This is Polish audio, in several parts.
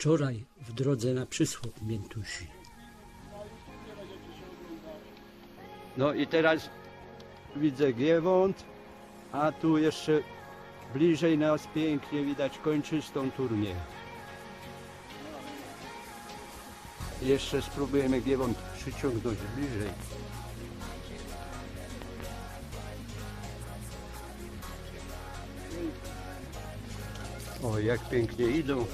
wczoraj w drodze na przysłop Miętusi. No i teraz widzę Giewont, a tu jeszcze bliżej nas pięknie widać kończystą turnię. Jeszcze spróbujemy Giewont przyciągnąć bliżej. O, jak pięknie idą.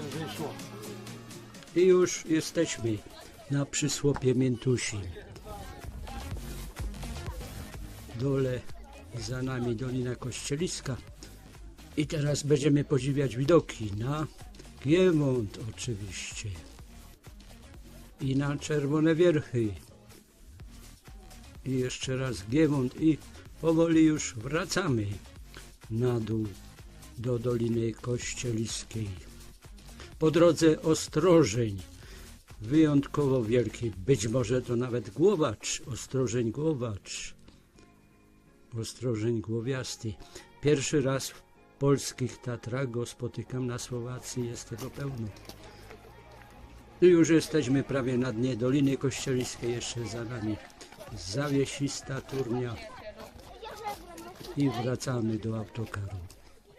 Wyszło. I już jesteśmy na przysłopie Miętusi. Dole za nami Dolina Kościeliska. I teraz będziemy podziwiać widoki na Giemont oczywiście. I na Czerwone Wierchy. I jeszcze raz Giemont i powoli już wracamy na dół do Doliny Kościeliskiej po drodze Ostrożeń. Wyjątkowo wielki, być może to nawet Głowacz, Ostrożeń Głowacz, Ostrożeń Głowiasty. Pierwszy raz w polskich Tatrach go spotykam na Słowacji, jest tego pełno. Już jesteśmy prawie na dnie Doliny Kościeliskiej, jeszcze za nami zawiesista turnia i wracamy do autokaru.